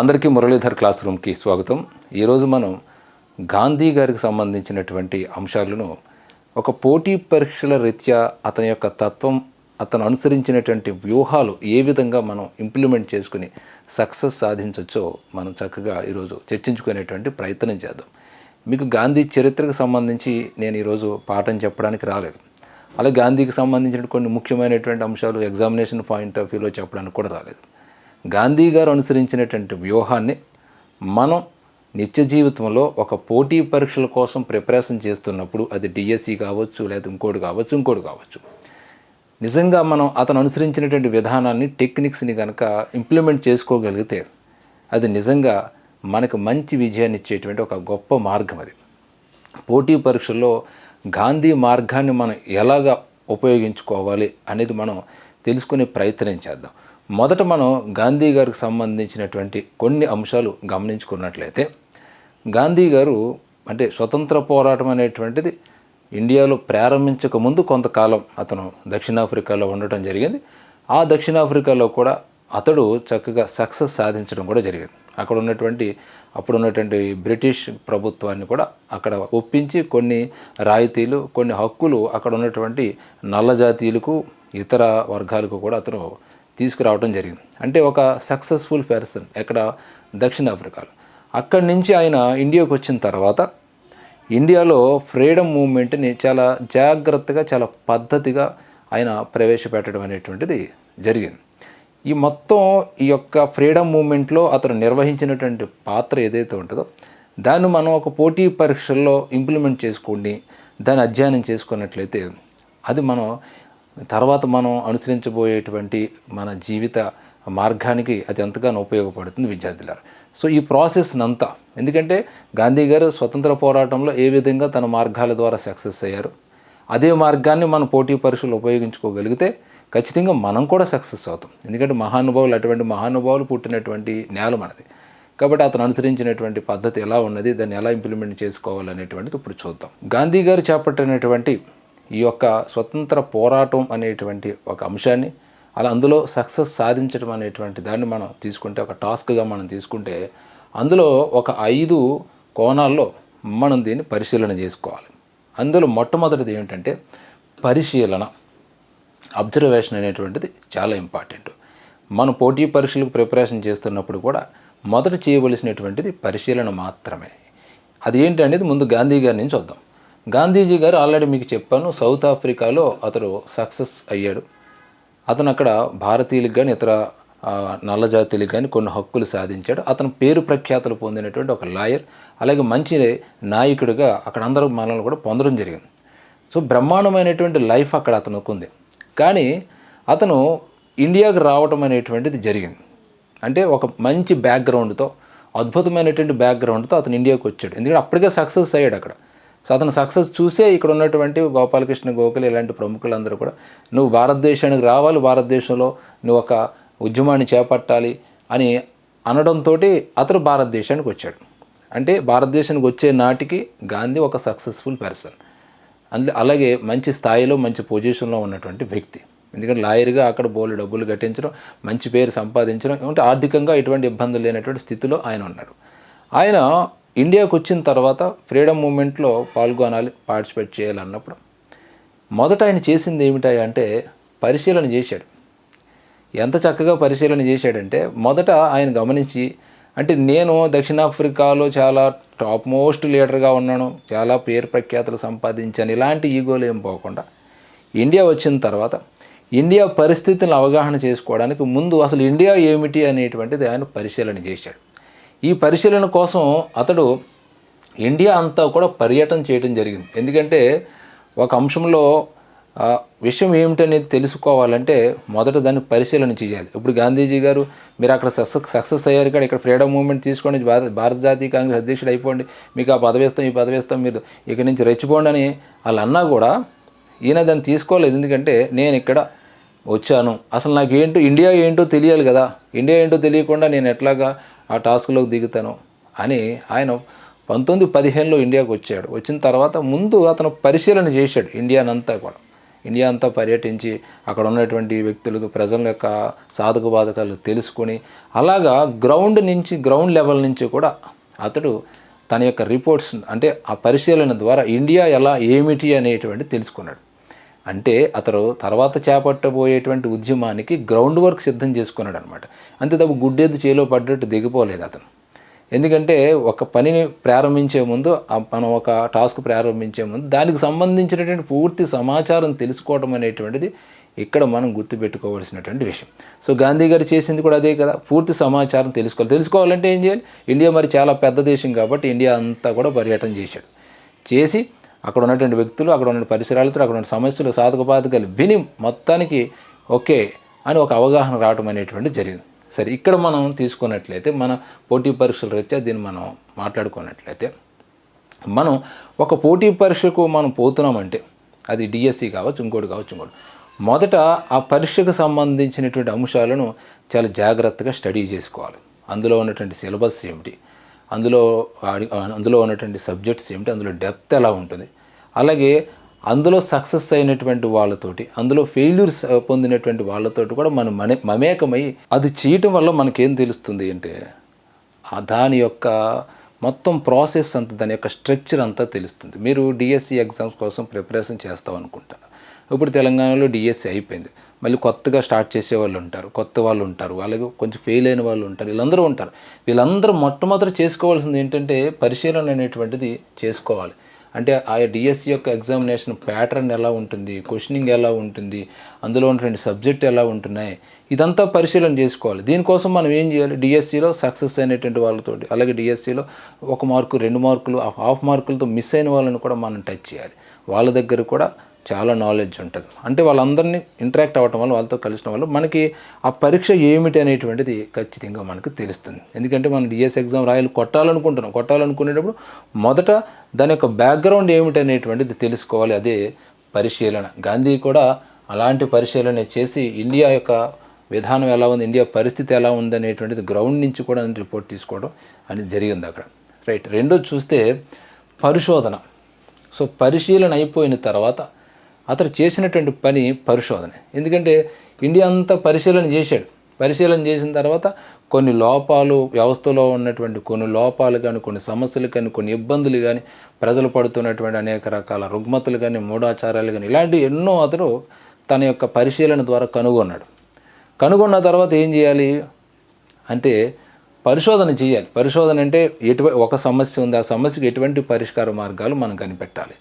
అందరికీ మురళీధర్ క్లాస్ రూమ్కి స్వాగతం. ఈరోజు మనం గాంధీ గారికి సంబంధించినటువంటి అంశాలను ఒక పోటీ పరీక్షల రీత్యా అతని యొక్క తత్వం అతను అనుసరించినటువంటి వ్యూహాలు ఏ విధంగా మనం ఇంప్లిమెంట్ చేసుకుని సక్సెస్ సాధించవచ్చో మనం చక్కగా ఈరోజు చర్చించుకునేటువంటి ప్రయత్నం చేద్దాం. మీకు గాంధీ చరిత్రకు సంబంధించి నేను ఈరోజు పాఠం చెప్పడానికి రాలేదు. అలాగే గాంధీకి సంబంధించిన కొన్ని ముఖ్యమైనటువంటి అంశాలు ఎగ్జామినేషన్ పాయింట్ ఆఫ్ వ్యూలో చెప్పడానికి కూడా రాలేదు. గాంధీ గారు అనుసరించినటువంటి వ్యూహాన్ని మనం నిత్య జీవితంలో ఒక పోటీ పరీక్షల కోసం ప్రిపరేషన్ చేస్తున్నప్పుడు అది డిఎస్సి కావచ్చు లేదా ఇంకోటి కావచ్చు ఇంకోటి కావచ్చు. నిజంగా మనం అతను అనుసరించినటువంటి విధానాన్ని టెక్నిక్స్ని కనుక ఇంప్లిమెంట్ చేసుకోగలిగితే అది నిజంగా మనకు మంచి విజయాన్ని ఇచ్చేటువంటి ఒక గొప్ప మార్గం అది. పోటీ పరీక్షల్లో గాంధీ మార్గాన్ని మనం ఎలాగ ఉపయోగించుకోవాలి అనేది మనం తెలుసుకునే ప్రయత్నం చేద్దాం. మొదట మనం గాంధీ గారికి సంబంధించినటువంటి కొన్ని అంశాలు గమనించుకున్నట్లయితే గాంధీ గారు అంటే స్వతంత్ర పోరాటం అనేటువంటిది ఇండియాలో ప్రారంభించక ముందు కొంతకాలం అతను దక్షిణాఫ్రికాలో ఉండటం జరిగింది. ఆ దక్షిణాఫ్రికాలో కూడా అతడు చక్కగా సక్సెస్ సాధించడం కూడా జరిగింది. అక్కడ ఉన్నటువంటి అప్పుడు ఉన్నటువంటి బ్రిటిష్ ప్రభుత్వాన్ని కూడా అక్కడ ఒప్పించి కొన్ని రాయితీలు కొన్ని హక్కులు అక్కడ ఉన్నటువంటి నల్ల జాతీయులకు ఇతర వర్గాలకు కూడా అతను తీసుకురావడం జరిగింది. అంటే ఒక సక్సెస్ఫుల్ పర్సన్ ఎక్కడ? దక్షిణాఫ్రికాలో అక్కడి నుంచి ఆయన ఇండియాకు వచ్చిన తర్వాత ఇండియాలో ఫ్రీడమ్ మూవ్మెంట్ని చాలా జాగ్రత్తగా చాలా పద్ధతిగా ఆయన ప్రవేశపెట్టడం అనేటువంటిది జరిగింది. ఈ మొత్తం ఈ యొక్క ఫ్రీడమ్ మూమెంట్లో అతను నిర్వహించినటువంటి పాత్ర ఏదైతే ఉంటుందో దాన్ని మనం ఒక పోటీ పరీక్షల్లో ఇంప్లిమెంట్ చేసుకోండి దాన్ని అధ్యయనం చేసుకున్నట్లయితే అది మనం తర్వాత మనం అనుసరించబోయేటువంటి మన జీవిత మార్గానికి అది ఎంతగానో ఉపయోగపడుతుంది విద్యార్థులారు. సో ఈ ప్రాసెస్ అంతా ఎందుకంటే గాంధీ గారు స్వతంత్ర పోరాటంలో ఏ విధంగా తన మార్గాల ద్వారా సక్సెస్ అయ్యారు అదే మార్గాన్ని మనం పోటీ పరీక్షలు ఉపయోగించుకోగలిగితే ఖచ్చితంగా మనం కూడా సక్సెస్ అవుతాం. ఎందుకంటే మహానుభావులు అటువంటి మహానుభావులు పుట్టినటువంటి నేల మనది. కాబట్టి అతను అనుసరించినటువంటి పద్ధతి ఎలా ఉన్నది దాన్ని ఎలా ఇంప్లిమెంట్ చేసుకోవాలనేటువంటిది ఇప్పుడు చూద్దాం. గాంధీ గారు చేపట్టినటువంటి ఈ యొక్క స్వతంత్ర పోరాటం అనేటువంటి ఒక అంశాన్ని అలా అందులో సక్సెస్ సాధించడం అనేటువంటి దాన్ని మనం తీసుకుంటే ఒక టాస్క్గా మనం తీసుకుంటే అందులో ఒక ఐదు కోణాల్లో మనం దీన్ని పరిశీలన చేసుకోవాలి. అందులో మొట్టమొదటిది ఏమిటంటే పరిశీలన. అబ్జర్వేషన్ అనేటువంటిది చాలా ఇంపార్టెంట్. మనం పోటీ పరీక్షలకు ప్రిపరేషన్ చేస్తున్నప్పుడు కూడా మొదట చేయవలసినటువంటిది పరిశీలన మాత్రమే. అది ఏంటి అనేది ముందు గాంధీ గారి నుంచి చూద్దాం. గాంధీజీ గారు ఆల్రెడీ మీకు చెప్పాను సౌత్ ఆఫ్రికాలో అతడు సక్సెస్ అయ్యాడు. అతను అక్కడ భారతీయులకు కానీ ఇతర నల్లజాతీయులకు నల్ల కానీ కొన్ని హక్కులు సాధించాడు. అతను పేరు ప్రఖ్యాతులు పొందినటువంటి ఒక లాయర్ అలాగే మంచి నాయకుడిగా అక్కడ అందరూ మనల్ని కూడా పొందడం జరిగింది. సో బ్రహ్మాండమైనటువంటి లైఫ్ అక్కడ అతనుకు ఉంది కానీ అతను ఇండియాకు రావటం అనేటువంటిది జరిగింది. అంటే ఒక మంచి బ్యాక్గ్రౌండ్తో అద్భుతమైనటువంటి బ్యాక్గ్రౌండ్తో అతను ఇండియాకు వచ్చాడు. ఎందుకంటే అప్పటికే సక్సెస్ అయ్యాడు అక్కడ. సో అతను సక్సెస్ చూసే ఇక్కడ ఉన్నటువంటి గోపాలకృష్ణ గోఖలే ఇలాంటి ప్రముఖులందరూ కూడా నువ్వు భారతదేశానికి రావాలి భారతదేశంలో నువ్వు ఒక ఉద్యమాన్ని చేపట్టాలి అని అనడంతో అతను భారతదేశానికి వచ్చాడు. అంటే భారతదేశానికి వచ్చే నాటికి గాంధీ ఒక సక్సెస్ఫుల్ పర్సన్. అందులో అలాగే మంచి స్థాయిలో మంచి పొజిషన్లో ఉన్నటువంటి వ్యక్తి. ఎందుకంటే లాయర్గా అక్కడ బోలు డబ్బులు కట్టించడం మంచి పేరు సంపాదించడం ఏమంటే ఆర్థికంగా ఎటువంటి ఇబ్బందులు లేనటువంటి స్థితిలో ఆయన ఉన్నారు. ఆయన ఇండియాకు వచ్చిన తర్వాత ఫ్రీడమ్ మూమెంట్లో పాల్గొనాలి పార్టిసిపేట్ చేయాలన్నప్పుడు మొదట ఆయన చేసింది ఏమిటా అంటే పరిశీలన చేశాడు. ఎంత చక్కగా పరిశీలన చేశాడంటే మొదట ఆయన గమనించి అంటే నేను దక్షిణాఫ్రికాలో చాలా టాప్ మోస్ట్ లీడర్గా ఉన్నాను చాలా పేరు ప్రఖ్యాతులు సంపాదించాను ఇలాంటి ఈగోలు ఏం పోకుండా ఇండియా వచ్చిన తర్వాత ఇండియా పరిస్థితులను అవగాహన చేసుకోవడానికి ముందు అసలు ఇండియా ఏమిటి అనేటువంటిది ఆయన పరిశీలన చేశాడు. ఈ పరిశీలన కోసం అతడు ఇండియా అంతా కూడా పర్యటన చేయడం జరిగింది. ఎందుకంటే ఒక అంశంలో విషయం ఏమిటనేది తెలుసుకోవాలంటే మొదట దాన్ని పరిశీలన చేయాలి. ఇప్పుడు గాంధీజీ గారు మీరు అక్కడ సక్సెస్ సక్సెస్ అయ్యారు ఇక్కడ ఇక్కడ ఫ్రీడమ్ మూవ్మెంట్ తీసుకోండి భారత భారత జాతీయ కాంగ్రెస్ అధ్యక్షుడు అయిపోండి మీకు ఆ పదవేస్తాం ఈ పదవేస్తాం మీరు ఇక్కడి నుంచి రెచ్చిపోండి అని వాళ్ళు అన్నా కూడా ఈయన దాన్ని తీసుకోలేదు. ఎందుకంటే నేను ఇక్కడ వచ్చాను. అసలు నాకు ఏంటో ఇండియా ఏంటో తెలియాలి కదా. ఇండియా ఏంటో తెలియకుండా నేను ఎట్లాగా ఆ టాస్క్లోకి దిగుతాను అని ఆయన పంతొమ్మిది పదిహేనులో ఇండియాకు వచ్చాడు. వచ్చిన తర్వాత ముందు అతను పరిశీలన చేశాడు ఇండియానంతా కూడా. ఇండియా అంతా పర్యటించి అక్కడ ఉన్నటువంటి వ్యక్తులకు ప్రజల యొక్క సాధక బాధకాలు తెలుసుకొని అలాగా గ్రౌండ్ నుంచి గ్రౌండ్ లెవెల్ నుంచి కూడా అతడు తన యొక్క రిపోర్ట్స్ అంటే ఆ పరిశీలన ద్వారా ఇండియా ఎలా ఏమిటి అనేటువంటి తెలుసుకున్నాడు. అంటే అతడు తర్వాత చేపట్టబోయేటువంటి ఉద్యమానికి గ్రౌండ్ వర్క్ సిద్ధం చేసుకున్నాడు అనమాట అంతే తప్ప గుడ్డేది చేలో పడ్డట్టు దిగిపోలేదు అతను. ఎందుకంటే ఒక పనిని ప్రారంభించే ముందు మనం ఒక టాస్క్ ప్రారంభించే ముందు దానికి సంబంధించినటువంటి పూర్తి సమాచారం తెలుసుకోవడం అనేటువంటిది ఇక్కడ మనం గుర్తుపెట్టుకోవాల్సినటువంటి విషయం. సో గాంధీ గారు చేసింది కూడా అదే కదా. పూర్తి సమాచారం తెలుసుకోవాలి. తెలుసుకోవాలంటే ఏం చేయాలి? ఇండియా మరి చాలా పెద్ద దేశం కాబట్టి ఇండియా అంతా కూడా పర్యటన చేశాడు. చేసి అక్కడ ఉన్నటువంటి వ్యక్తులు అక్కడ ఉన్న పరిసరాలతో అక్కడ ఉన్న సమస్యలు సాధక బాధకాలు విని మొత్తానికి ఓకే అని ఒక అవగాహన రావడం అనేటువంటి జరిగింది. సరే ఇక్కడ మనం తీసుకున్నట్లయితే మన పోటీ పరీక్షల రీత్యా దీన్ని మనం మాట్లాడుకున్నట్లయితే మనం ఒక పోటీ పరీక్షకు మనం పోతున్నామంటే అది డిఎస్సి కావచ్చు ఇంకోటి కావచ్చు ఇంకోటి. మొదట ఆ పరీక్షకు సంబంధించినటువంటి అంశాలను చాలా జాగ్రత్తగా స్టడీ చేసుకోవాలి. అందులో ఉన్నటువంటి సిలబస్ ఏమిటి? అందులో ఆడి- అందులో ఉన్నటువంటి సబ్జెక్ట్స్ ఏమిటి అందులో డెప్త్ ఎలా ఉంటుంది? అలాగే అందులో సక్సెస్ అయినటువంటి వాళ్ళతోటి అందులో ఫెయిల్యూర్స్ పొందినటువంటి వాళ్ళతోటి కూడా మనం మనే మమేకమై అది చేయటం వల్ల మనకేం తెలుస్తుంది అంటే దాని యొక్క మొత్తం ప్రాసెస్ అంతా దాని యొక్క స్ట్రక్చర్ అంతా తెలుస్తుంది. మీరు డిఎస్సి ఎగ్జామ్స్ కోసం ప్రిపరేషన్ చేస్తాం అనుకుంటాను ఇప్పుడు తెలంగాణలో డిఎస్సి అయిపోయింది. మళ్ళీ కొత్తగా స్టార్ట్ చేసే వాళ్ళు ఉంటారు కొత్త వాళ్ళు ఉంటారు అలాగే కొంచెం ఫెయిల్ అయిన వాళ్ళు ఉంటారు వీళ్ళందరూ ఉంటారు. వీళ్ళందరూ మొట్టమొదటి చేసుకోవాల్సింది ఏంటంటే పరిశీలన అనేటువంటిది చేసుకోవాలి. అంటే ఆ డిఎస్సి యొక్క ఎగ్జామినేషన్ ప్యాటర్న్ ఎలా ఉంటుంది క్వశ్చనింగ్ ఎలా ఉంటుంది అందులో ఉన్నటువంటి సబ్జెక్ట్ ఎలా ఉంటున్నాయి ఇదంతా పరిశీలన చేసుకోవాలి. దీనికోసం మనం ఏం చేయాలి? డిఎస్సిలో సక్సెస్ అయినటువంటి వాళ్ళతోటి అలాగే డిఎస్సిలో ఒక మార్కు రెండు మార్కులు హాఫ్ మార్కులతో మిస్ అయిన వాళ్ళని కూడా మనం టచ్ చేయాలి. వాళ్ళ దగ్గర కూడా చాలా నాలెడ్జ్ ఉంటుంది. అంటే వాళ్ళందరినీ ఇంటరాక్ట్ అవ్వటం వల్ల వాళ్ళతో కలిసిన వల్ల మనకి ఆ పరీక్ష ఏమిటి అనేటువంటిది ఖచ్చితంగా మనకు తెలుస్తుంది. ఎందుకంటే మనం డిఎస్ ఎగ్జామ్ రాయాలి కొట్టాలనుకుంటున్నాం. కొట్టాలనుకునేటప్పుడు మొదట దాని యొక్క బ్యాక్గ్రౌండ్ ఏమిటి అనేటువంటిది తెలుసుకోవాలి. అదే పరిశీలన. గాంధీ కూడా అలాంటి పరిశీలన చేసి ఇండియా యొక్క విధానం ఎలా ఉంది ఇండియా పరిస్థితి ఎలా ఉంది అనేటువంటిది గ్రౌండ్ నుంచి కూడా రిపోర్ట్ తీసుకోవడం అనేది జరిగింది అక్కడ. రైట్ రెండో చూస్తే పరిశోధన. సో పరిశీలన అయిపోయిన తర్వాత అతను చేసినటువంటి పని పరిశోధన. ఎందుకంటే ఇండియా అంతా పరిశీలన చేశాడు. పరిశీలన చేసిన తర్వాత కొన్ని లోపాలు వ్యవస్థలో ఉన్నటువంటి కొన్ని లోపాలు కానీ కొన్ని సమస్యలు కానీ కొన్ని ఇబ్బందులు కానీ ప్రజలు పడుతున్నటువంటి అనేక రకాల రుగ్మతులు కానీ మూఢాచారాలు కానీ ఇలాంటి ఎన్నో అతడు తన యొక్క పరిశీలన ద్వారా కనుగొన్నాడు. కనుగొన్న తర్వాత ఏం చేయాలి? అంటే పరిశోధన చేయాలి. పరిశోధన అంటే ఎటువంటి ఒక సమస్య ఉంది. ఆ సమస్యకి ఎటువంటి పరిష్కార మార్గాలు మనం కనిపెట్టాలి?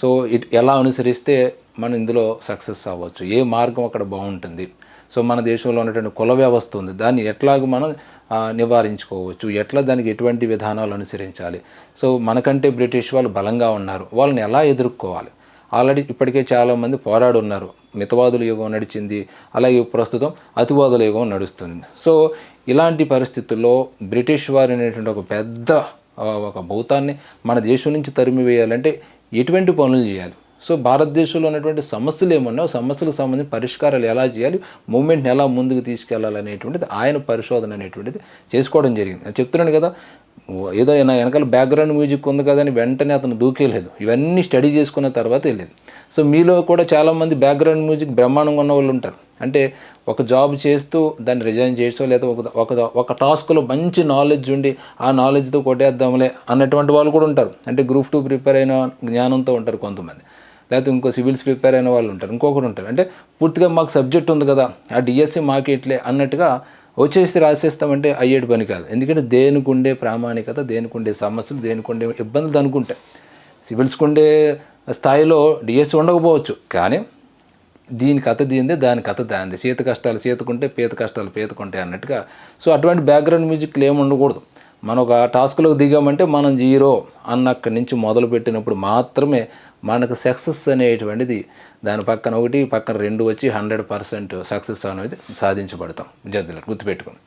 సో ఇట్ ఎలా అనుసరిస్తే మనం ఇందులో సక్సెస్ అవ్వచ్చు? ఏ మార్గం అక్కడ బాగుంటుంది? సో మన దేశంలో ఉన్నటువంటి కుల వ్యవస్థ ఉంది. దాన్ని ఎట్లాగ మనం నివారించుకోవచ్చు? ఎట్లా దానికి ఎటువంటి విధానాలు అనుసరించాలి? సో మనకంటే బ్రిటిష్ వాళ్ళు బలంగా ఉన్నారు. వాళ్ళని ఎలా ఎదుర్కోవాలి? ఆల్రెడీ ఇప్పటికే చాలామంది పోరాడు ఉన్నారు మితవాదుల యుగం నడిచింది. అలాగే ప్రస్తుతం అతివాదుల యుగం నడుస్తుంది. సో ఇలాంటి పరిస్థితుల్లో బ్రిటిష్ వారు అనేటువంటి ఒక పెద్ద ఒక భూతాన్ని మన దేశం నుంచి తరిమివేయాలంటే ఎటువంటి పనులు చేయాలి? సో భారతదేశంలో ఉన్నటువంటి సమస్యలు ఏమన్నా సమస్యలకు సంబంధించి పరిష్కారాలు ఎలా చేయాలి మూమెంట్ని ఎలా ముందుకు తీసుకెళ్ళాలి అనేటువంటిది ఆయన పరిశోధన అనేటువంటిది చేసుకోవడం జరిగింది. నేను చెప్తున్నాను కదా ఏదో నా వెనకాల బ్యాక్గ్రౌండ్ మ్యూజిక్ ఉంది కదా అని వెంటనే అతను దూకేయలేదు. ఇవన్నీ స్టడీ చేసుకున్న తర్వాత వెళ్ళేది. సో మీలో కూడా చాలామంది బ్యాక్గ్రౌండ్ మ్యూజిక్ బ్రహ్మాండంగా ఉన్న వాళ్ళు ఉంటారు. అంటే ఒక జాబ్ చేస్తూ దాన్ని రిజైన్ చేసో లేదా ఒక ఒక ఒక టాస్క్లో మంచి నాలెడ్జ్ ఉండి ఆ నాలెడ్జ్తో కొట్టేద్దాంలే అన్నటువంటి వాళ్ళు కూడా ఉంటారు. అంటే గ్రూప్ టూ ప్రిపేర్ అయిన జ్ఞానంతో ఉంటారు కొంతమంది. లేకపోతే ఇంకో సివిల్స్ ప్రిపేర్ అయిన వాళ్ళు ఉంటారు. ఇంకొకరు ఉంటారు. అంటే పూర్తిగా మాకు సబ్జెక్ట్ ఉంది కదా. ఆ డిఎస్సి మాకు ఇట్లే అన్నట్టుగా వచ్చేసి రాసేస్తామంటే అయ్యేటి పని కాదు. ఎందుకంటే దేనికి ఉండే ప్రామాణికత దేనికి ఉండే సమస్యలు దేనికి ఉండే ఇబ్బందులు అనుకుంటాయి సివిల్స్కి ఉండే స్థాయిలో డిఎస్సి ఉండకపోవచ్చు. కానీ దీని కథ దీనిదే దాని కథ దానిది. సీత కష్టాలు సీతకుంటే పీత కష్టాలు పీతకుంటాయి అన్నట్టుగా. సో అటువంటి బ్యాక్గ్రౌండ్ మ్యూజిక్లు ఏమి ఉండకూడదు. మనం ఒక టాస్క్లోకి దిగామంటే మనం జీరో అన్నక్కడి నుంచి మొదలు పెట్టినప్పుడు మాత్రమే మనకు సక్సెస్ అనేటువంటిది దాని పక్కన ఒకటి పక్కన రెండు వచ్చి హండ్రెడ్ పర్సెంట్ సక్సెస్ అనేది సాధించబడతాం. విద్యార్థులు గుర్తుపెట్టుకుని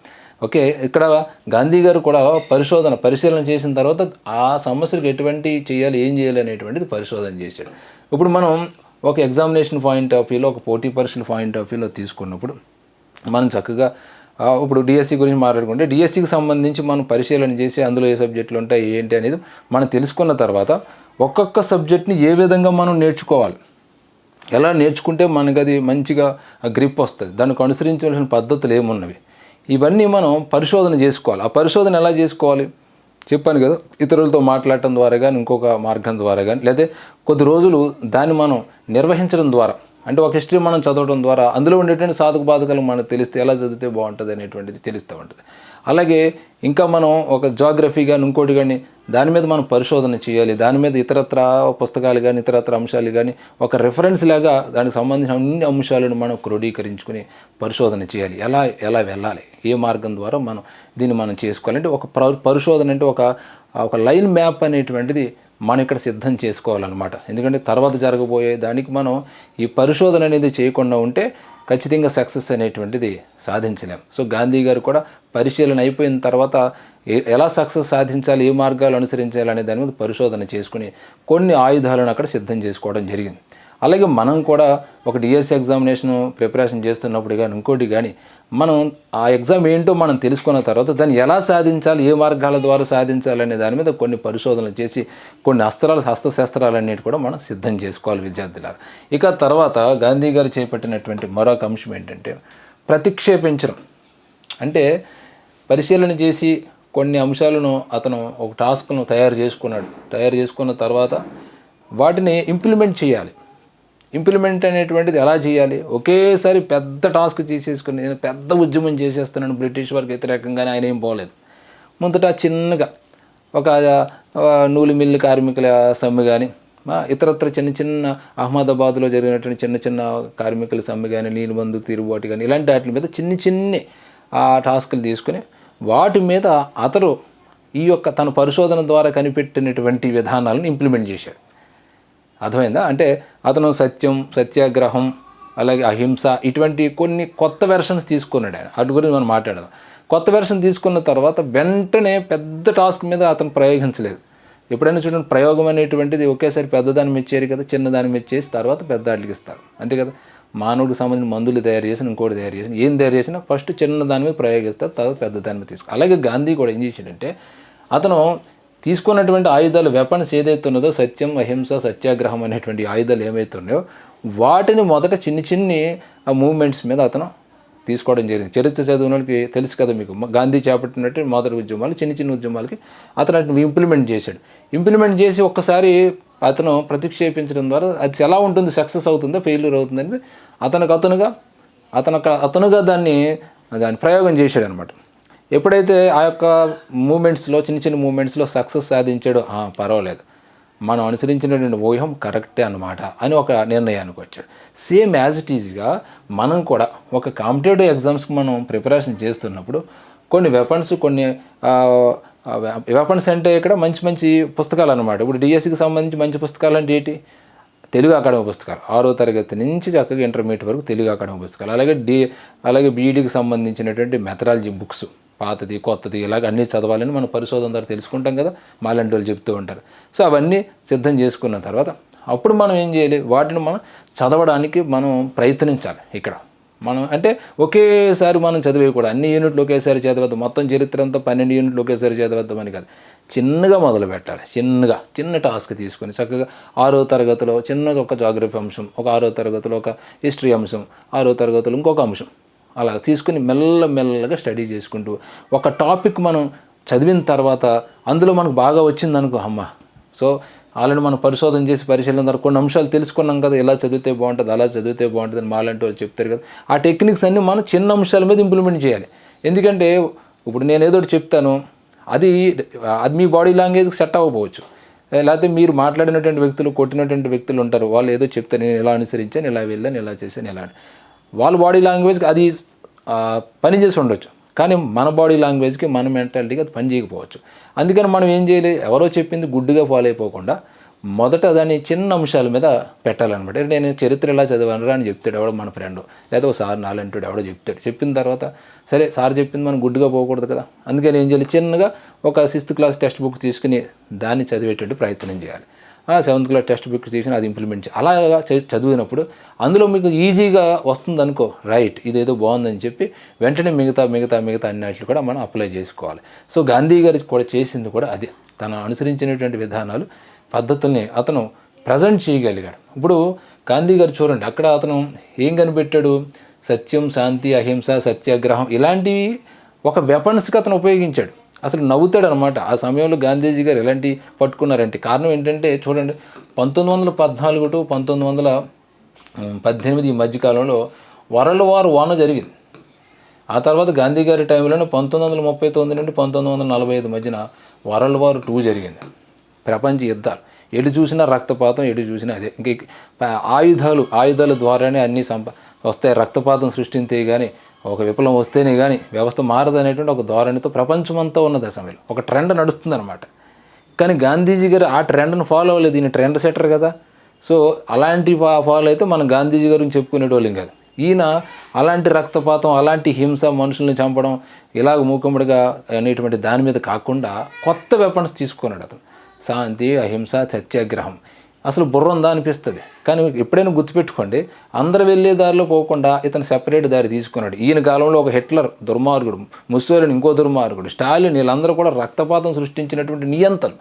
ఓకే ఇక్కడ గాంధీ గారు కూడా పరిశోధన పరిశీలన చేసిన తర్వాత ఆ సమస్యలకు ఎటువంటి చేయాలి ఏం చేయాలి అనేటువంటిది పరిశోధన చేశాడు ఇప్పుడు మనం ఒక ఎగ్జామినేషన్ పాయింట్ ఆఫ్ వ్యూలో ఒక పోటీ పరీక్షల పాయింట్ ఆఫ్ వ్యూలో తీసుకున్నప్పుడు మనం చక్కగా ఇప్పుడు డిఎస్సి గురించి మాట్లాడుకుంటే డిఎస్సికి సంబంధించి మనం పరిశీలన చేసి అందులో ఏ సబ్జెక్టులు ఉంటాయి ఏంటి అనేది మనం తెలుసుకున్న తర్వాత ఒక్కొక్క సబ్జెక్ట్ని ఏ విధంగా మనం నేర్చుకోవాలి. ఎలా నేర్చుకుంటే మనకి అది మంచిగా గ్రిప్ వస్తుంది. దానికి అనుసరించవలసిన పద్ధతులు ఏమున్నవి? ఇవన్నీ మనం పరిశోధన చేసుకోవాలి. ఆ పరిశోధన ఎలా చేసుకోవాలి? చెప్పాను కదా ఇతరులతో మాట్లాడటం ద్వారా కానీ ఇంకొక మార్గం ద్వారా కానీ లేదా కొద్ది రోజులు దాన్ని మనం నిర్వహించడం ద్వారా అంటే ఒక హిస్టరీ మనం చదవడం ద్వారా అందులో ఉండేటువంటి సాధక బాధకాలు మనకు తెలిస్తే ఎలా చదివితే బాగుంటుంది అనేటువంటిది తెలుస్తూ ఉంటుంది. అలాగే ఇంకా మనం ఒక జాగ్రఫీ కానీ ఇంకోటి కానీ దాని మీద మనం పరిశోధన చేయాలి. దాని మీద ఇతరత్ర పుస్తకాలు కానీ ఇతరత్ర అంశాలు కానీ ఒక రెఫరెన్స్ లాగా దానికి సంబంధించిన అన్ని అంశాలను మనం క్రోడీకరించుకుని పరిశోధన చేయాలి. ఎలా ఎలా వెళ్ళాలి? ఏ మార్గం ద్వారా మనం దీన్ని మనం చేసుకోవాలంటే ఒక ప్ర- పరిశోధన అంటే ఒక ఒక లైన్ మ్యాప్ అనేటువంటిది మనం ఇక్కడ సిద్ధం చేసుకోవాలన్నమాట. ఎందుకంటే తర్వాత జరగబోయే దానికి మనం ఈ పరిశోధన అనేది చేయకుండా ఉంటే ఖచ్చితంగా సక్సెస్ అనేటువంటిది సాధించలేం. సో గాంధీ గారు కూడా పరిశీలన అయిపోయిన తర్వాత ఎలా సక్సెస్ సాధించాలి ఏ మార్గాలు అనుసరించాలి అనే దాని మీద పరిశోధన చేసుకుని కొన్ని ఆయుధాలను అక్కడ సిద్ధం చేసుకోవడం జరిగింది. అలాగే మనం కూడా ఒక డిఎస్సి ఎగ్జామినేషన్ ప్రిపరేషన్ చేస్తున్నప్పుడు కానీ ఇంకోటి కానీ మనం ఆ ఎగ్జామ్ ఏంటో మనం తెలుసుకున్న తర్వాత దాన్ని ఎలా సాధించాలి ఏ మార్గాల ద్వారా సాధించాలి అనే దాని మీద కొన్ని పరిశోధనలు చేసి కొన్ని అస్త్రాలు హస్తశాస్త్రాలన్నిటి కూడా మనం సిద్ధం చేసుకోవాలి విద్యార్థులారా. ఇక తర్వాత గాంధీ గారు చేపట్టినటువంటి మరొక అంశం ఏంటంటే ప్రతిక్షేపించడం. అంటే పరిశీలన చేసి కొన్ని అంశాలను అతను ఒక టాస్క్ను తయారు చేసుకున్నాడు. తయారు చేసుకున్న తర్వాత వాటిని ఇంప్లిమెంట్ చేయాలి. ఇంప్లిమెంట్ అనేటువంటిది ఎలా చేయాలి? ఒకేసారి పెద్ద టాస్క్ చేసేసుకుని నేను పెద్ద ఉద్యమం చేసేస్తున్నాను బ్రిటిష్ వారికి వ్యతిరేకంగానే ఆయన ఏం పోలేదు. ముందట చిన్నగా ఒక ఆ, నూలు మిల్లు కార్మికుల సమ్మె కానీ ఇతరత్ర చిన్న చిన్న అహ్మదాబాద్లో జరిగినటువంటి చిన్న చిన్న కార్మికుల సమ్మె కానీ నీళ్ళు మందు తిరుగుబాటు కానీ ఇలాంటి వాటి మీద చిన్ని చిన్ని ఆ టాస్కులు తీసుకుని వాటి మీద అతడు ఈ యొక్క తన పరిశోధన ద్వారా కనిపెట్టినటువంటి విధానాలను ఇంప్లిమెంట్ చేశాడు. అర్థమైందా? అంటే అతను సత్యం సత్యాగ్రహం అలాగే అహింస ఇటువంటి కొన్ని కొత్త వెర్షన్స్ తీసుకున్నాడు ఆయన. అటు గురించి మనం మాట్లాడదాం. కొత్త వెర్షన్ తీసుకున్న తర్వాత వెంటనే పెద్ద టాస్క్ మీద అతను ప్రయోగించలేదు. ఎప్పుడైనా చూడండి ప్రయోగం అనేటువంటిది ఒకేసారి పెద్దదాన్ని మెచ్చారు కదా చిన్నదాన్ని మెచ్చేసి తర్వాత పెద్ద వాటికి ఇస్తారు. అంతే కదా? మానవుడికి సంబంధించిన మందులు తయారు చేసిన ఇంకోటి తయారు చేసిన ఏం తయారు చేసినా ఫస్ట్ చిన్న దాని మీద ప్రయోగిస్తారు తర్వాత పెద్ద దాని మీద తీసుకు. అలాగే గాంధీ కూడా ఏం చేశాడంటే అతను తీసుకున్నటువంటి ఆయుధాలు వెపన్స్ ఏదైతే ఉన్నదో సత్యం అహింస సత్యాగ్రహం అనేటువంటి ఆయుధాలు ఏమైతున్నాయో వాటిని మొదట చిన్ని చిన్ని ఆ మూమెంట్స్ మీద అతను తీసుకోవడం జరిగింది. చరిత్ర చదివిన వాళ్ళకి తెలుసు కదా మీకు. గాంధీ చేపట్టినట్టు మొదటి ఉద్యమాలు చిన్న చిన్న ఉద్యమాలకి అతను వాటిని ఇంప్లిమెంట్ చేశాడు. ఇంప్లిమెంట్ చేసి ఒక్కసారి అతను ప్రతిక్షేపించడం ద్వారా అది ఎలా ఉంటుంది సక్సెస్ అవుతుందో ఫెయిల్యూర్ అవుతుందని అతనికి అతనుగా అతను అతనుగా దాన్ని దాన్ని ప్రయోగం చేశాడు అనమాట ఎప్పుడైతే ఆ యొక్క మూమెంట్స్లో చిన్న చిన్న మూమెంట్స్లో సక్సెస్ సాధించాడో పర్వాలేదు. మనం అనుసరించినటువంటి ఊహం కరెక్టే అన్నమాట అని ఒక నిర్ణయానికి వచ్చాడు. సేమ్ యాజ్ ఇట్ ఈజ్గా మనం కూడా ఒక కాంపిటేటివ్ ఎగ్జామ్స్కి మనం ప్రిపరేషన్ చేస్తున్నప్పుడు కొన్ని వెపన్స్ కొన్ని వెపన్స్ అంటే ఇక్కడ మంచి మంచి పుస్తకాలు అనమాట ఇప్పుడు డిఎస్సికి సంబంధించి మంచి పుస్తకాలు అంటే ఏంటి? తెలుగు అకాడమీ పుస్తకాలు. ఆరో తరగతి నుంచి చక్కగా ఇంటర్మీడియట్ వరకు తెలుగు అకాడమీ పుస్తకాలు. అలాగే డి అలాగే బీఈడికి సంబంధించినటువంటి మెథడాలజీ బుక్స్ పాతది కొత్తది ఇలాగ అన్నీ చదవాలని మనం పరిశోధన ద్వారా తెలుసుకుంటాం కదా మాలాంటి వాళ్ళు చెప్తూ ఉంటారు. సో అవన్నీ సిద్ధం చేసుకున్న తర్వాత అప్పుడు మనం ఏం చేయాలి? వాటిని మనం చదవడానికి మనం ప్రయత్నించాలి ఇక్కడ. మనం అంటే ఒకేసారి మనం చదివేయకూడదు. అన్ని యూనిట్లు ఒకేసారి చదవద్దు మొత్తం చరిత్ర అంతా పన్నెండు యూనిట్లు ఒకేసారి చదవద్దు అని కాదు. చిన్నగా మొదలు పెట్టాలి. చిన్నగా చిన్న టాస్క్ తీసుకొని చక్కగా ఆరో తరగతిలో చిన్నది ఒక జాగ్రఫీ అంశం ఒక ఆరో తరగతిలో ఒక హిస్టరీ అంశం ఆరో తరగతిలో ఇంకొక అంశం. అలా తీసుకుని మెల్ల మెల్లగా స్టడీ చేసుకుంటూ ఒక టాపిక్ మనం చదివిన తర్వాత అందులో మనకు బాగా వచ్చిందనుకో అమ్మ. సో ఆల్రెడీ మనం పరిశోధన చేసి పరిశీలన ద్వారా కొన్ని అంశాలు తెలుసుకున్నాం కదా ఇలా చదివితే బాగుంటుంది అలా చదివితే బాగుంటుంది అని మాలాంటి వాళ్ళు చెప్తారు కదా. ఆ టెక్నిక్స్ అన్నీ మనం చిన్న అంశాల మీద ఇంప్లిమెంట్ చేయాలి. ఎందుకంటే ఇప్పుడు నేను ఏదో ఒకటి చెప్తాను అది అది మీ బాడీ లాంగ్వేజ్కి సెట్ అవ్వకపోవచ్చు. లేకపోతే మీరు మాట్లాడినటువంటి వ్యక్తులు కొట్టినటువంటి వ్యక్తులు ఉంటారు వాళ్ళు ఏదో చెప్తారు నేను ఇలా అనుసరించాను ఇలా వెళ్ళాను ఇలా చేశాను ఇలా అని. వాళ్ళ బాడీ లాంగ్వేజ్కి అది పని చేసి ఉండొచ్చు. కానీ మన బాడీ లాంగ్వేజ్కి మన మెంటాలిటీకి అది పని చేయకపోవచ్చు. అందుకని మనం ఏం చేయాలి? ఎవరో చెప్పింది గుడ్డుగా ఫాలో అయిపోకుండా మొదట దాన్ని చిన్న అంశాల మీద పెట్టాలన్నమాట. నేను చరిత్ర ఎలా చదివాను అని చెప్తాడు ఎవడో మన ఫ్రెండ్. లేదా ఒక సార్ నాలంటాడు ఎవడో చెప్తాడు. చెప్పిన తర్వాత సరే సార్ చెప్పింది మనం గుడ్డుగా పోకూడదు కదా. అందుకని ఏం చేయాలి? చిన్నగా ఒక సిక్స్త్ క్లాస్ టెక్స్ట్ బుక్ తీసుకుని దాన్ని చదివేటట్టు ప్రయత్నం చేయాలి. సెవెంత్ క్లాస్ టెక్స్ట్ బుక్ తీసుకుని అది ఇంప్లిమెంట్ చేయాలి అలా చదివినప్పుడు అందులో మీకు ఈజీగా వస్తుంది అనుకో రైట్ ఇదేదో బాగుందని చెప్పి వెంటనే మిగతా మిగతా మిగతా అన్నిటిని కూడా మనం అప్లై చేసుకోవాలి. సో గాంధీ గారు కూడా చేసింది కూడా అది. తను అనుసరించినటువంటి విధానాలు పద్ధతుల్ని అతను ప్రజెంట్ చేయగలిగాడు. ఇప్పుడు గాంధీ గారు చూడండి అక్కడ అతను ఏం కనిపెట్టాడు? సత్యం శాంతి అహింస సత్యాగ్రహం ఇలాంటివి ఒక వెపన్స్కి అతను ఉపయోగించాడు. అసలు నవ్వుతాడు అనమాట ఆ సమయంలో గాంధీజీ గారు ఎలాంటి పట్టుకున్నారంటే కారణం ఏంటంటే చూడండి పంతొమ్మిది వందల పద్నాలుగు టు పంతొమ్మిది వందల పద్దెనిమిది ఈ మధ్యకాలంలో వరల్డ్ వార్ వాన జరిగింది. ఆ తర్వాత గాంధీ గారి టైంలోనే పంతొమ్మిది వందల ముప్పై తొమ్మిది నుండి పంతొమ్మిది వందల నలభై ఐదు మధ్యన వరల్డ్ వార్ టూ జరిగింది. ప్రపంచ యుద్ధాలు. ఎటు చూసినా రక్తపాతం ఎటు చూసినా అదే. ఇంక ఆయుధాలు ఆయుధాల ద్వారానే అన్నీ సంప వస్తాయి. రక్తపాతం సృష్టించే కానీ ఒక విప్లవం వస్తేనే కానీ వ్యవస్థ మారదు అనేటువంటి ఒక ధోరణితో ప్రపంచమంతా ఉన్నది ఆ ఒక ట్రెండ్ నడుస్తుందన్నమాట. కానీ గాంధీజీ గారు ఆ ట్రెండ్ను ఫాలో అవ్వలేదు. ఈయన ట్రెండ్ సెటర్ కదా. సో అలాంటి ఫాలో అయితే మనం గాంధీజీ గారిని చెప్పుకునేటోళ్ళం కాదు. ఈయన అలాంటి రక్తపాతం అలాంటి హింస మనుషుల్ని చంపడం ఇలాగ మూకుమ్మడిగా అనేటువంటి దాని మీద కాకుండా కొత్త వెపన్స్ తీసుకున్నాడు అతను. శాంతి అహింస సత్యాగ్రహం. అసలు బుర్ర ఉందా అనిపిస్తుంది? కానీ ఎప్పుడైనా గుర్తుపెట్టుకోండి అందరు వెళ్ళే దారిలో పోకుండా ఇతను సెపరేట్ దారి తీసుకున్నాడు. ఈయన కాలంలో ఒక హిట్లర్ దుర్మార్గుడు ముస్సోలిని ఇంకో దుర్మార్గుడు స్టాలిన్ వీళ్ళందరూ కూడా రక్తపాతం సృష్టించినటువంటి నియంతలు.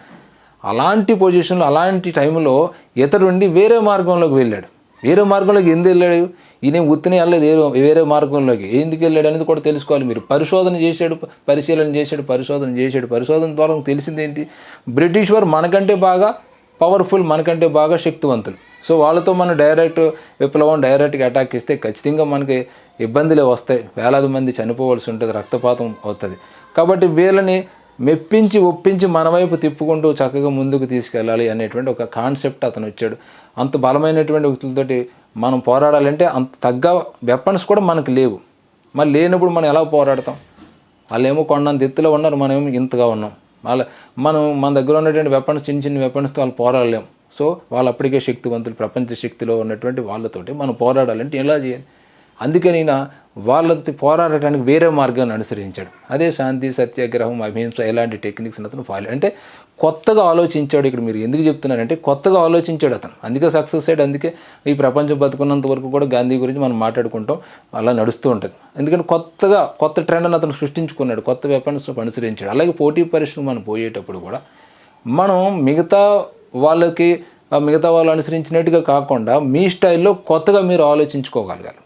అలాంటి పొజిషన్లో అలాంటి టైంలో ఇతరుండి వేరే మార్గంలోకి వెళ్ళాడు. వేరే మార్గంలోకి ఎందుకు వెళ్ళాడు? ఈయన ఉత్తినే వెళ్ళలేదు ఏ- వేరే మార్గంలోకి. ఎందుకు వెళ్ళాడు అనేది కూడా తెలుసుకోవాలి మీరు. పరిశోధన చేశాడు పరిశీలన చేశాడు పరిశోధన చేశాడు. పరిశోధన ద్వారా తెలిసింది ఏంటి? బ్రిటిష్ వారు మనకంటే బాగా పవర్ఫుల్ మనకంటే బాగా శక్తివంతులు. సో వాళ్ళతో మనం డైరెక్ట్ విప్లవం డైరెక్ట్గా అటాక్ ఇస్తే ఖచ్చితంగా మనకి ఇబ్బందులే వస్తాయి. వేలాది మంది చనిపోవాల్సి ఉంటుంది రక్తపాతం అవుతుంది. కాబట్టి వీళ్ళని మెప్పించి ఒప్పించి మన వైపు తిప్పుకుంటూ చక్కగా ముందుకు తీసుకెళ్ళాలి అనేటువంటి ఒక కాన్సెప్ట్ అతను వచ్చాడు అంత బలమైనటువంటి వ్యక్తులతోటి మనం పోరాడాలంటే అంత తగ్గ వెపన్స్ కూడా మనకు లేవు. మరి లేనప్పుడు మనం ఎలా పోరాడతాం? వాళ్ళేమో కొండంత ఎత్తులో ఉన్నారు మనమేమో ఇంతగా ఉన్నాం. వాళ్ళ మనం మన దగ్గర ఉన్నటువంటి వెపన్స్ చిన్న చిన్న వెపన్స్తో వాళ్ళు పోరాడలేం. సో వాళ్ళు అప్పటికే శక్తివంతులు ప్రపంచ శక్తిలో ఉన్నటువంటి వాళ్ళతోటి మనం పోరాడాలంటే ఎలా చేయాలి? అందుకని వాళ్ళతో పోరాడటానికి వేరే మార్గాన్ని అనుసరించాడు. అదే శాంతి సత్యాగ్రహం అహింస ఎలాంటి టెక్నిక్స్ అతను ఫాలో అంటే కొత్తగా ఆలోచించాడు ఇక్కడ మీరు ఎందుకు చెప్తున్నారంటే కొత్తగా ఆలోచించాడు అతను. అందుకే సక్సెస్ అయ్యాడు అందుకే ఈ ప్రపంచం బతుకున్నంత వరకు కూడా గాంధీ గురించి మనం మాట్లాడుకుంటాం అలా నడుస్తూ ఉంటుంది. ఎందుకంటే కొత్తగా కొత్త ట్రెండ్ని అతను సృష్టించుకున్నాడు కొత్త వెపన్స్ అనుసరించాడు. అలాగే పోటీ పరిశ్రమ మనం పోయేటప్పుడు కూడా మనం మిగతా వాళ్ళకి మిగతా వాళ్ళు అనుసరించినట్టుగా కాకుండా మీ స్టైల్లో కొత్తగా మీరు ఆలోచించుకోగలగాలి.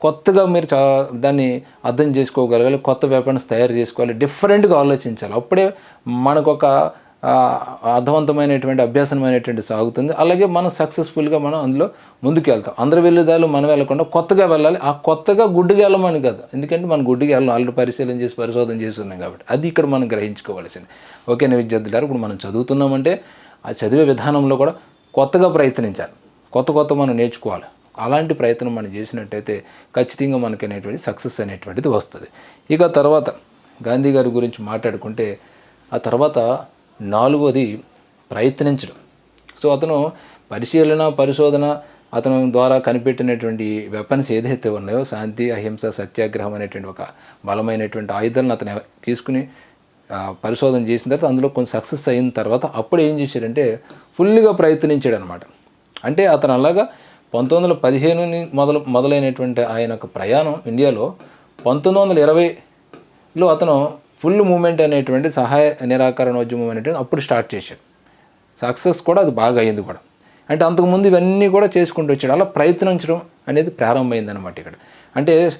కొత్తగా మీరు చా దాన్ని అర్థం చేసుకోగలగాలి కొత్త వెపన్స్ తయారు చేసుకోవాలి డిఫరెంట్గా ఆలోచించాలి. అప్పుడే మనకు ఒక అర్థవంతమైనటువంటి అభ్యాసమైనటువంటి సాగుతుంది. అలాగే మనం సక్సెస్ఫుల్గా మనం అందులో ముందుకు వెళ్తాం. అందరు వెళ్ళేదాలు మనం వెళ్ళకుండా కొత్తగా వెళ్ళాలి. ఆ కొత్తగా గుడ్డుగా వెళ్ళమని కాదు. ఎందుకంటే మనం గుడ్డుగా వెళ్ళాలి. ఆల్రెడీ పరిశీలన చేసి పరిశోధన చేస్తున్నాం కాబట్టి. అది ఇక్కడ మనం గ్రహించుకోవాల్సింది. ఓకేనా విద్యార్థులారు ఇప్పుడు మనం చదువుతున్నామంటే ఆ చదివే విధానంలో కూడా కొత్తగా ప్రయత్నించాలి. కొత్త కొత్త మనం నేర్చుకోవాలి. అలాంటి ప్రయత్నం మనం చేసినట్టయితే ఖచ్చితంగా మనకి అనేటువంటి సక్సెస్ అనేటువంటిది వస్తుంది. ఇక తర్వాత గాంధీ గారి గురించి మాట్లాడుకుంటే ఆ తర్వాత నాలుగోది ప్రయత్నించడం. సో అతను పరిశీలన పరిశోధన అతను ద్వారా కనిపెట్టినటువంటి వెపన్స్ ఏదైతే ఉన్నాయో శాంతి అహింస సత్యాగ్రహం అనేటువంటి ఒక బలమైనటువంటి ఆయుధాలను అతను తీసుకుని పరిశోధన చేసిన తర్వాత అందులో కొంచెం సక్సెస్ అయిన తర్వాత అప్పుడు ఏం చేశాడంటే ఫుల్గా ప్రయత్నించాడు అనమాట అంటే అతను అలాగా పంతొమ్మిది వందల పదిహేను మొదలు మొదలైనటువంటి ఆయన యొక్క ప్రయాణం ఇండియాలో పంతొమ్మిది వందల ఇరవైలో అతను ఫుల్ మూమెంట్ అనేటువంటి సహాయ నిరాకరణ ఉద్యమం అనేటువంటి అప్పుడు స్టార్ట్ చేశాడు. సక్సెస్ కూడా అది బాగా అయింది కూడా. అంటే అంతకుముందు ఇవన్నీ కూడా చేసుకుంటూ వచ్చాడు. అలా ప్రయత్నించడం అనేది ప్రారంభమైంది అనమాట ఇక్కడ. అంటే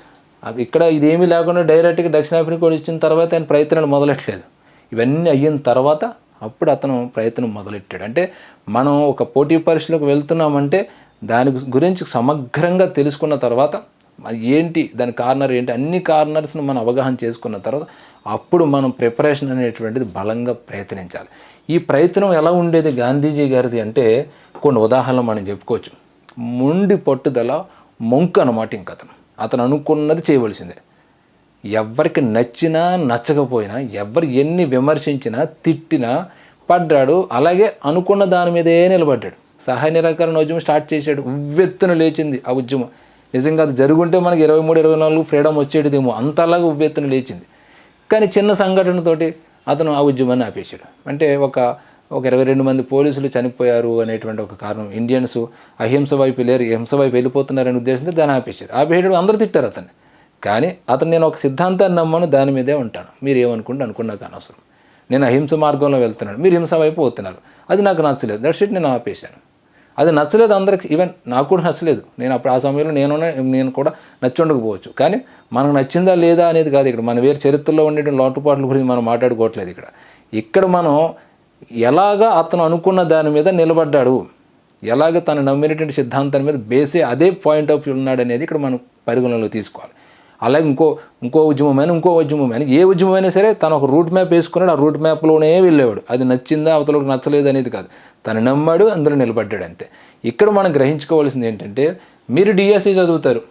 ఇక్కడ ఇదేమీ లేకుండా డైరెక్ట్గా దక్షిణాఫ్రికా వచ్చిన తర్వాత ఆయన ప్రయత్నాలు మొదలెట్టలేదు. ఇవన్నీ అయిన తర్వాత అప్పుడు అతను ప్రయత్నం మొదలెట్టాడు. అంటే మనం ఒక పోటీ పరీక్షలకు వెళ్తున్నామంటే దాని గురించి సమగ్రంగా తెలుసుకున్న తర్వాత ఏంటి దాని కార్నర్ ఏంటి అన్ని కార్నర్స్ను మనం అవగాహన చేసుకున్న తర్వాత అప్పుడు మనం ప్రిపరేషన్ అనేటువంటిది బలంగా ప్రయత్నించాలి. ఈ ప్రయత్నం ఎలా ఉండేది గాంధీజీ గారిది అంటే కొన్ని ఉదాహరణలు మనం చెప్పుకోవచ్చు. మొండి పట్టుదల మొంకు అనమాట ఇంకతను. అతను అనుకున్నది చేయవలసిందే. ఎవరికి నచ్చినా నచ్చకపోయినా ఎవరు ఎన్ని విమర్శించినా తిట్టినా పడ్డాడు అలాగే అనుకున్న దాని మీదే నిలబడ్డాడు. సహాయ నిరాకరణ ఉద్యమం స్టార్ట్ చేశాడు. ఉవ్వెత్తున లేచింది ఆ ఉద్యమం. నిజంగా అది జరుగుంటే మనకి ఇరవై మూడు ఇరవై నాలుగు ఫ్రీడమ్ వచ్చేటిదేమో. అంతలాగా ఉవ్వెత్తున లేచింది. కానీ చిన్న సంఘటనతోటి అతను ఆ ఉద్యమాన్ని ఆపేశాడు. అంటే ఒక ఒక ఇరవై రెండు మంది పోలీసులు చనిపోయారు అనేటువంటి ఒక కారణం. ఇండియన్స్ అహింస వైపు లేరు హింస వైపు వెళ్ళిపోతున్నారనే ఉద్దేశంతో దాన్ని ఆపేశారు. ఆపేయడం అందరూ తిట్టారు అతన్ని. కానీ అతను నేను ఒక సిద్ధాంతాన్ని నమ్మను దాని మీదే ఉంటాను. మీరు ఏమనుకుంటే అనుకున్నా కానీ అవసరం. నేను అహింస మార్గంలో వెళ్తున్నాను. మీరు హింస వైపు పోతున్నారు. అది నాకు నచ్చలేదు. దట్ షీట్ నేను ఆపేశాను. అది నచ్చలేదు అందరికి. ఈవెన్ నాకు కూడా నచ్చలేదు. నేను అప్పుడు ఆ సమయంలో నేను నేను కూడా నచ్చి ఉండకపోవచ్చు. కానీ మనకు నచ్చిందా లేదా అనేది కాదు ఇక్కడ. మన వేరే చరిత్రలో ఉండే లోటుపాట్ల గురించి మనం మాట్లాడుకోవట్లేదు ఇక్కడ. ఇక్కడ మనం ఎలాగా అతను అనుకున్న దాని మీద నిలబడ్డాడు? ఎలాగ తను నమ్మినటువంటి సిద్ధాంతం మీద బేసే అదే పాయింట్ ఆఫ్ వ్యూ ఉన్నాడు అనేది ఇక్కడ మనం పరిగణనలో తీసుకోవాలి. అలాగే ఇంకో ఇంకో ఉద్యమమైన ఇంకో ఉద్యమమైన ఏ ఉద్యమమైనా సరే తను ఒక రూట్ మ్యాప్ వేసుకున్నాడు ఆ రూట్ మ్యాప్లోనే వెళ్ళేవాడు. అది నచ్చిందా అవతలకు నచ్చలేదు అనేది కాదు. తను నమ్మాడు అందులో నిలబడ్డాడు అంతే. ఇక్కడ మనం గ్రహించుకోవాల్సింది ఏంటంటే మీరు డిఎస్సి చదువుతారు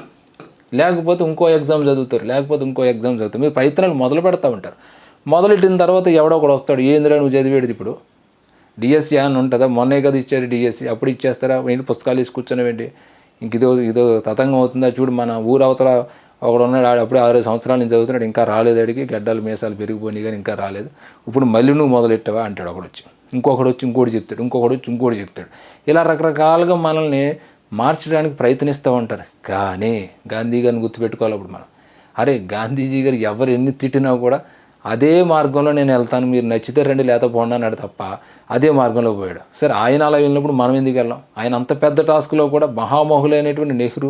లేకపోతే ఇంకో ఎగ్జామ్ చదువుతారు లేకపోతే ఇంకో ఎగ్జామ్ చదువుతారు మీరు ప్రయత్నాలు మొదలు పెడతా ఉంటారు. మొదలెట్టిన తర్వాత ఎవడో ఒకడు వస్తాడు ఏందిరా నువ్వు చదివేది ఇప్పుడు? డిఎస్సి అని ఉంటుందా? మొన్నే కదా ఇచ్చారు డిఎస్సి అప్పుడు ఇచ్చేస్తారా? ఏంటి పుస్తకాలు వేసి ఇంక ఇదో ఇదో తతంగం అవుతుందా? చూడు మన ఊరు అవతల ఒకడు ఉన్నాడు ఆడు అప్పుడే ఆరు సంవత్సరాల నుంచి చదువుతున్నాడు ఇంకా రాలేదు అడిగి గడ్డలు మీసాలు పెరిగిపోయినాయి కానీ ఇంకా రాలేదు. ఇప్పుడు మళ్ళీ నువ్వు మొదలెట్టావా? అంటాడు ఒకడు వచ్చి. ఇంకొకడు వచ్చి ఇంకోటి చెప్తాడు ఇంకొకడు వచ్చి ఇంకోటి చెప్తాడు. ఇలా రకరకాలుగా మనల్ని మార్చడానికి ప్రయత్నిస్తూ ఉంటారు. కానీ గాంధీ గారిని గుర్తుపెట్టుకోవాలి అప్పుడు మనం. అరే గాంధీజీ గారు ఎవరు ఎన్ని తిట్టినా కూడా అదే మార్గంలో నేను వెళ్తాను మీరు నచ్చితే రండి లేకపోతే పోండి అన్నాడు తప్ప అదే మార్గంలో పోయాడు. సరే ఆయన అలా వెళ్ళినప్పుడు మనం ఎందుకు వెళ్ళాం? ఆయన అంత పెద్ద టాస్క్లో కూడా మహామహులైనటువంటి నెహ్రూ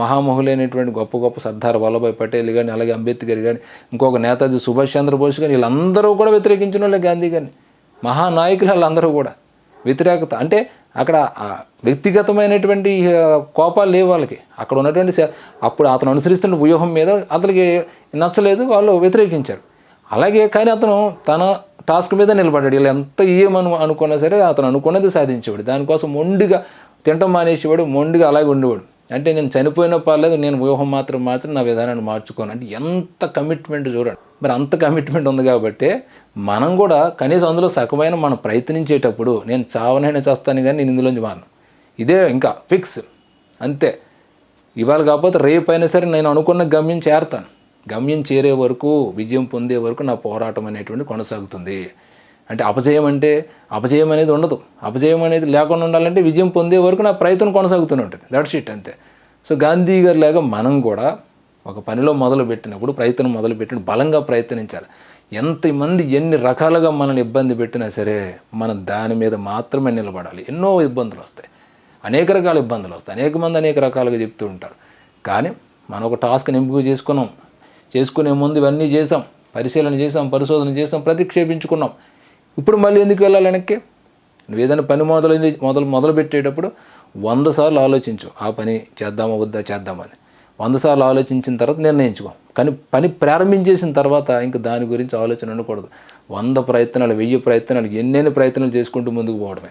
మహామహులైనటువంటి గొప్ప గొప్ప సర్దార్ వల్లభాయ్ పటేల్ కానీ అలాగే అంబేద్కర్ కానీ ఇంకొక నేతాజీ సుభాష్ చంద్రబోస్ కానీ వీళ్ళందరూ కూడా వ్యతిరేకించిన వాళ్ళే గాంధీ గారిని. మహానాయకులు వాళ్ళందరూ కూడా వ్యతిరేకత అంటే అక్కడ వ్యక్తిగతమైనటువంటి కోపాలు లేవు వాళ్ళకి. అక్కడ ఉన్నటువంటి అప్పుడు అతను అనుసరిస్తున్న వ్యూహం మీద అతనికి నచ్చలేదు వాళ్ళు వ్యతిరేకించారు. అలాగే కానీ అతను తన టాస్క్ మీద నిలబడ్డాడు. వీళ్ళు ఎంత ఏమను అనుకున్నా సరే అతను అనుకున్నది సాధించేవాడు. దానికోసం మొండిగా తింటం మానేసేవాడు మొండిగా అలాగే ఉండేవాడు. అంటే నేను చనిపోయిన పర్లేదు నేను వ్యూహం మాత్రం మాత్రం నా విధానాన్ని మార్చుకోను. అంటే ఎంత కమిట్మెంట్ చూడండి. మరి అంత కమిట్మెంట్ ఉంది కాబట్టి మనం కూడా కనీసం అందులో సగమైన మనం ప్రయత్నించేటప్పుడు నేను చావనైనా చేస్తాను కానీ నేను ఇందులోంచి మాను ఇదే ఇంకా ఫిక్స్ అంతే. ఇవాళ కాకపోతే రేపు అయినా సరే నేను అనుకున్న గమ్యం చేరతాను. గమ్యం చేరే వరకు విజయం పొందే వరకు నా పోరాటం అనేటువంటి కొనసాగుతుంది. అంటే అపజయం అంటే అపజయం అనేది ఉండదు. అపజయం అనేది లేకుండా ఉండాలంటే విజయం పొందే వరకు నా ప్రయత్నం కొనసాగుతూనే ఉంటుంది. దట్స్ ఇట్ అంతే. సో గాంధీ గారు లాగా మనం కూడా ఒక పనిలో మొదలు పెట్టినప్పుడు ప్రయత్నం మొదలు పెట్టిన బలంగా ప్రయత్నించాలి. ఎంతమంది ఎన్ని రకాలుగా మనల్ని ఇబ్బంది పెట్టినా సరే మనం దాని మీద మాత్రమే నిలబడాలి. ఎన్నో ఇబ్బందులు వస్తాయి. అనేక రకాల ఇబ్బందులు వస్తాయి. అనేక మంది అనేక రకాలుగా చెప్తూ ఉంటారు. కానీ మనం ఒక టాస్క్ని ఎంపిక చేసుకున్నాం. చేసుకునే ముందు ఇవన్నీ చేసాం పరిశీలన చేసాం పరిశోధన చేసాం ప్రతిక్షేపించుకున్నాం. ఇప్పుడు మళ్ళీ ఎందుకు వెళ్ళాలి వెనక్కి? నువ్వు ఏదైనా పని మొదలు మొదలు మొదలు పెట్టేటప్పుడు వంద సార్లు ఆలోచించు ఆ పని చేద్దామా వద్దా చేద్దామని వంద సార్లు ఆలోచించిన తర్వాత నిర్ణయించుకో. కానీ పని ప్రారంభించేసిన తర్వాత ఇంకా దాని గురించి ఆలోచన ఉండకూడదు. వంద ప్రయత్నాలు వెయ్యి ప్రయత్నాలు ఎన్నెన్ని ప్రయత్నాలు చేసుకుంటూ ముందుకు పోవడమే.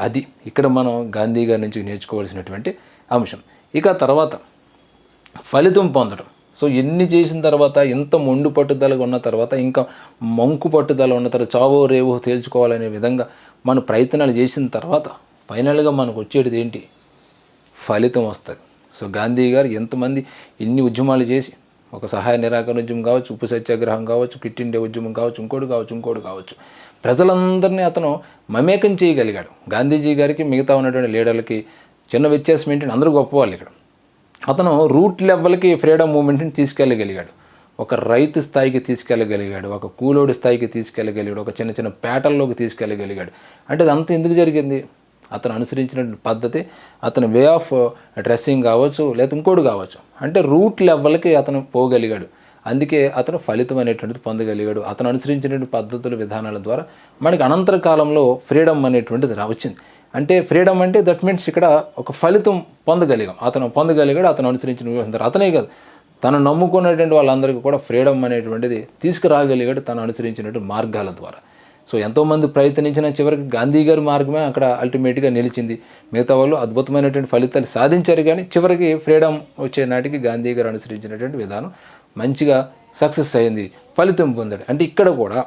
అది ఇక్కడ మనం గాంధీ గారి నుంచి నేర్చుకోవాల్సినటువంటి అంశం. ఇక తర్వాత ఫలితం పొందడం. సో ఎన్ని చేసిన తర్వాత ఎంత మొండు పట్టుదలగా ఉన్న తర్వాత ఇంకా మంకు పట్టుదల ఉన్న తర్వాత చావో రేవో తేల్చుకోవాలనే విధంగా మన ప్రయత్నాలు చేసిన తర్వాత ఫైనల్గా మనకు వచ్చేటిది ఏంటి? ఫలితం వస్తుంది. సో గాంధీ గారు ఎంతమంది ఎన్ని ఉద్యమాలు చేసి ఒక సహాయ నిరాకరణ ఉద్యమం కావచ్చు ఉప్పు సత్యాగ్రహం కావచ్చు క్విట్ ఇండియా ఉద్యమం కావచ్చు ఇంకోటి కావచ్చు ఇంకోటి కావచ్చు. ప్రజలందరినీ అతను మమేకం చేయగలిగాడు. గాంధీజీ గారికి మిగతా ఉన్నటువంటి లీడర్లకి చిన్న వ్యత్యాసం ఏంటంటే అందరూ గొప్పవాళ్ళు ఇక్కడ. అతను రూట్ లెవెల్కి ఫ్రీడమ్ మూమెంట్ని తీసుకెళ్ళగలిగాడు. ఒక రైతు స్థాయికి తీసుకెళ్ళగలిగాడు ఒక కూలోడి స్థాయికి తీసుకెళ్ళగలిగాడు ఒక చిన్న చిన్న పేటల్లోకి తీసుకెళ్ళగలిగాడు. అంటే అదంతా ఎందుకు జరిగింది? అతను అనుసరించిన పద్ధతి అతని వే ఆఫ్ డ్రెస్సింగ్ కావచ్చు లేదా ఇంకోటి కావచ్చు. అంటే రూట్ లెవెల్కి అతను పోగలిగాడు. అందుకే అతను ఫలితం అనేటువంటిది పొందగలిగాడు. అతను అనుసరించినటువంటి పద్ధతుల విధానాల ద్వారా మనకి అనంతర కాలంలో ఫ్రీడమ్ అనేటువంటిది రా వచ్చింది. అంటే ఫ్రీడమ్ అంటే దట్ మీన్స్ ఇక్కడ ఒక ఫలితం పొందగలిగాం. అతను పొందగలిగాడు అతను అనుసరించిన వ్యూహం అతనే కాదు. తను నమ్ముకున్నటువంటి వాళ్ళందరికీ కూడా ఫ్రీడమ్ అనేటువంటిది తీసుకురాగలిగాడు తను అనుసరించినటువంటి మార్గాల ద్వారా. సో ఎంతోమంది ప్రయత్నించిన చివరికి గాంధీ గారి మార్గమే అక్కడ అల్టిమేట్గా నిలిచింది. మిగతా వాళ్ళు అద్భుతమైనటువంటి ఫలితాలు సాధించారు కానీ చివరికి ఫ్రీడమ్ వచ్చే నాటికి గాంధీ గారు అనుసరించినటువంటి విధానం మంచిగా సక్సెస్ అయింది ఫలితం పొందాడు. అంటే ఇక్కడ కూడా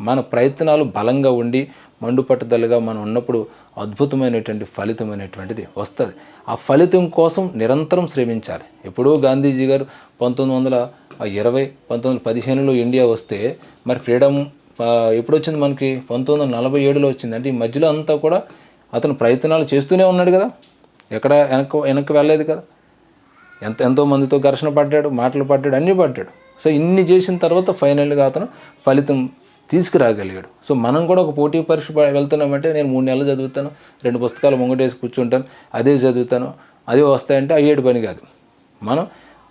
మన ప్రయత్నాలు బలంగా ఉండి మండు పట్టుదలగా మనం ఉన్నప్పుడు అద్భుతమైనటువంటి ఫలితం అనేటువంటిది వస్తుంది. ఆ ఫలితం కోసం నిరంతరం శ్రమించాలి. ఎప్పుడూ గాంధీజీ గారు పంతొమ్మిది వందల ఇరవై పంతొమ్మిది పదిహేనులో ఇండియా వస్తే మరి ఫ్రీడమ్ ఆ, ఎప్పుడు వచ్చింది మనకి? పంతొమ్మిది వందల నలభై ఏడులో వచ్చింది. అంటే ఈ మధ్యలో అంతా కూడా అతను ప్రయత్నాలు చేస్తూనే ఉన్నాడు కదా. ఎక్కడ వెనక్కి వెనక్కి వెళ్ళలేదు కదా. ఎంత ఎంతో మందితో ఘర్షణ పడ్డాడు మాటలు పడ్డాడు అన్నీ పడ్డాడు. సో ఇన్ని చేసిన తర్వాత ఫైనల్గా అతను ఫలితం తీసుకురాగలిగాడు. సో మనం కూడా ఒక పోటీ పరీక్ష వెళ్తున్నామంటే నేను మూడు నెలలు చదువుతాను రెండు పుస్తకాలు ముంగటేసి కూర్చుంటాను అదే చదువుతాను అదే వస్తాయంటే అయ్యేటి పని కాదు. మనం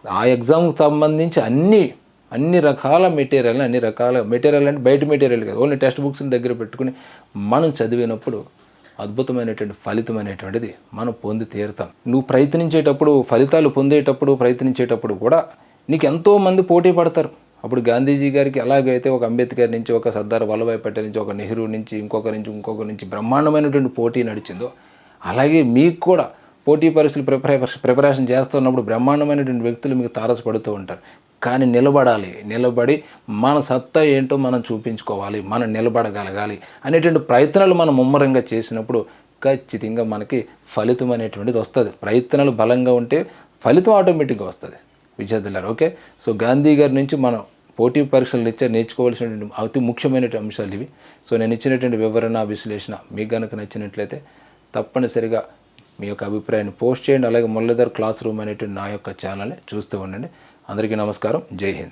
ఆ ఎగ్జామ్కి సంబంధించి అన్ని అన్ని రకాల మెటీరియల్ అన్ని రకాల మెటీరియల్ అంటే బయట మెటీరియల్ కాదు ఓన్లీ టెక్స్ట్ బుక్స్ని దగ్గర పెట్టుకుని మనం చదివినప్పుడు అద్భుతమైనటువంటి ఫలితం అనేటువంటిది మనం పొంది తీరుతాం. నువ్వు ప్రయత్నించేటప్పుడు ఫలితాలు పొందేటప్పుడు ప్రయత్నించేటప్పుడు కూడా నీకు ఎంతో మంది పోటీ పడతారు. అప్పుడు గాంధీజీ గారికి ఎలాగైతే ఒక అంబేద్కర్ నుంచి ఒక సర్దార్ వల్లభాయ్ పటేల్ నుంచి ఒక నెహ్రూ నుంచి ఇంకొక నుంచి ఇంకొక నుంచి బ్రహ్మాండమైనటువంటి పోటీ నడిచిందో అలాగే మీకు కూడా పోటీ పరీక్షలు ప్రిపరే ప్రిపరేషన్ చేస్తున్నప్పుడు బ్రహ్మాండమైనటువంటి వ్యక్తులు మీకు తారసపడుతూ ఉంటారు. కానీ నిలబడాలి. నిలబడి మన సత్తా ఏంటో మనం చూపించుకోవాలి. మనం నిలబడగలగాలి అనేటువంటి ప్రయత్నాలు మనం ముమ్మరంగా చేసినప్పుడు ఖచ్చితంగా మనకి ఫలితం అనేటువంటిది వస్తుంది. ప్రయత్నాలు బలంగా ఉంటే ఫలితం ఆటోమేటిక్గా వస్తుంది. విద్యార్థులారు ఓకే? సో గాంధీ గారి నుంచి మనం పోటీ పరీక్షలు ఇచ్చే నేర్చుకోవాల్సినటువంటి అతి ముఖ్యమైనటువంటి అంశాలు ఇవి. సో నేను ఇచ్చినటువంటి వివరణ విశ్లేషణ మీకు కనుక నచ్చినట్లయితే తప్పనిసరిగా మీ యొక్క అభిప్రాయాన్ని పోస్ట్ చేయండి. అలాగే మురళీధర్ క్లాస్ రూమ్ అనేటువంటి నా యొక్క ఛానల్ని చూస్తూ ఉండండి. అందరికీ నమస్కారం. జై హింద్.